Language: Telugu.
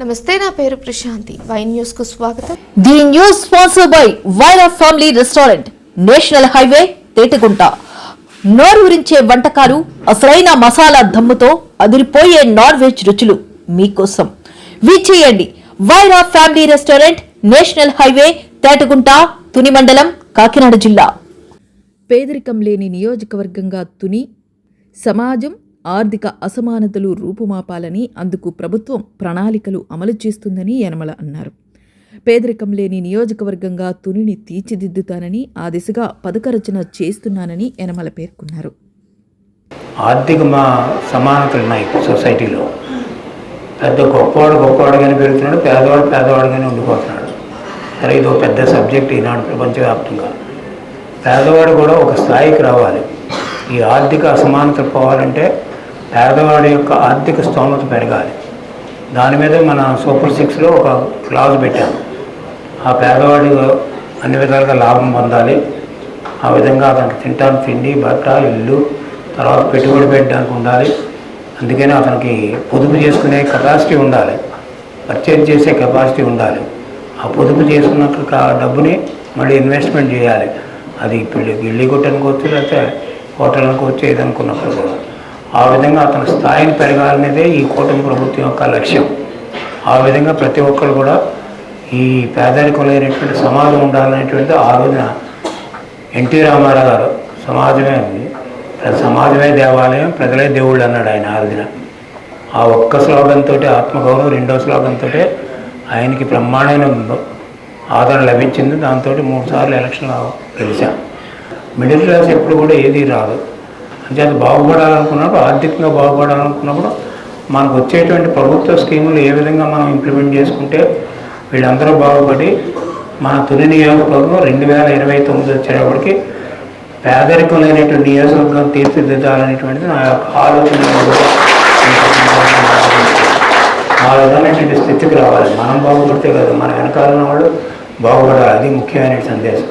నమస్తే నా పేరు ప్రశాంతి. వై న్యూస్కు స్వాగతం. The news sponsor by Wyra family restaurant national highway Tetagunta. నోరూరించే వంటకాలు అసలైన మసాలా దమ్ముతో అదిరిపోయే నాన్ వెజ్ రుచులు మీకోసం. విచ్చేయండి Vyra family restaurant national highway Tetagunta Tuni మండలం కాకినాడ జిల్లా. పేదరికం లేని నియోజకవర్గంగా తుని సమాజం ఆర్థిక అసమానతలు రూపుమాపాలని అందుకు ప్రభుత్వం ప్రణాళికలు అమలు చేస్తుందని యనమల అన్నారు. పేదరికం లేని నియోజకవర్గంగా తునిని తీర్చిదిద్దుతానని ఆ దిశగా పథక రచన చేస్తున్నానని యనమల పేర్కొన్నారు. ఆర్థిక మా సమానతలు ఉన్నాయి సొసైటీలో. పెద్ద గొప్పవాడు గొప్పవాడుగానే పెరుగుతున్నాడు పేదవాడు పేదవాడుగానే ఉండిపోతున్నాడు. సరే ఇది ఒక పెద్ద సబ్జెక్ట్ ఈనాడు ప్రపంచవ్యాప్తంగా. పేదవాడు కూడా ఒక స్థాయికి రావాలి. ఈ ఆర్థిక అసమానతలు పోవాలంటే పేదవాడి యొక్క ఆర్థిక స్తోమత పెరగాలి. దాని మీద మన సూపర్ సిక్స్లో ఒక క్లాజ్ పెట్టాం ఆ పేదవాడి అన్ని విధాలుగా లాభం పొందాలి. ఆ విధంగా అతనికి తింటానికి తిండి బట్ట ఇల్లు తర్వాత పెట్టుబడి పెట్టడానికి ఉండాలి. అందుకని అతనికి పొదుపు చేసుకునే కెపాసిటీ ఉండాలి. పర్చేజ్ చేసే కెపాసిటీ ఉండాలి. ఆ పొదుపు చేసుకున్న డబ్బుని మళ్ళీ ఇన్వెస్ట్మెంట్ చేయాలి. అది ఇప్పుడు ఇల్లు వచ్చి లేకపోతే హోటల్ అనుకోవచ్చు ఏదనుకున్నప్పుడు కూడా. ఆ విధంగా అతని స్థాయిని పెరగాలనేదే ఈ కూటమి ప్రభుత్వం యొక్క లక్ష్యం. ఆ విధంగా ప్రతి ఒక్కరు కూడా ఈ పేదరికం లేనటువంటి సమాజం ఉండాలనేటువంటిది ఆ రోజున ఎన్టీ రామారావు గారు సమాజమే ఉంది. సమాజమే దేవాలయం ప్రజలే దేవుళ్ళు అన్నాడు ఆయన ఆ రోజున. ఆ ఒక్క స్లోగన్ తోటి ఆత్మగౌరవం రెండో స్లోగన్ తోటే ఆయనకి బ్రహ్మాండమైన ఉందో ఆదరణ లభించింది దాంతో మూడు సార్లు ఎలక్షన్ గెలిచాం. మిడిల్ క్లాస్ ఎప్పుడు కూడా ఏది రాదు. అంటే అది బాగుపడాలనుకున్నప్పుడు ఆర్థికంగా బాగుపడాలనుకున్నప్పుడు మనకు వచ్చేటువంటి ప్రభుత్వ స్కీములు ఏ విధంగా మనం ఇంప్లిమెంట్ చేసుకుంటే వీళ్ళందరూ బాగుపడి మన తొలి నియోజకవర్గం రెండు వేల ఇరవై తొమ్మిది వచ్చేటప్పటికి పేదరికం లేనటువంటి నియోజకవర్గం తీర్చిదిద్దాలనేటువంటిది నా యొక్క ఆలోచన. ఆ విధమైనటువంటి స్థితికి రావాలి. మనం బాగుపడితే కాదు మన వెనకాలన్న వాళ్ళు బాగుపడాలి. అది ముఖ్యమైన సందేశం.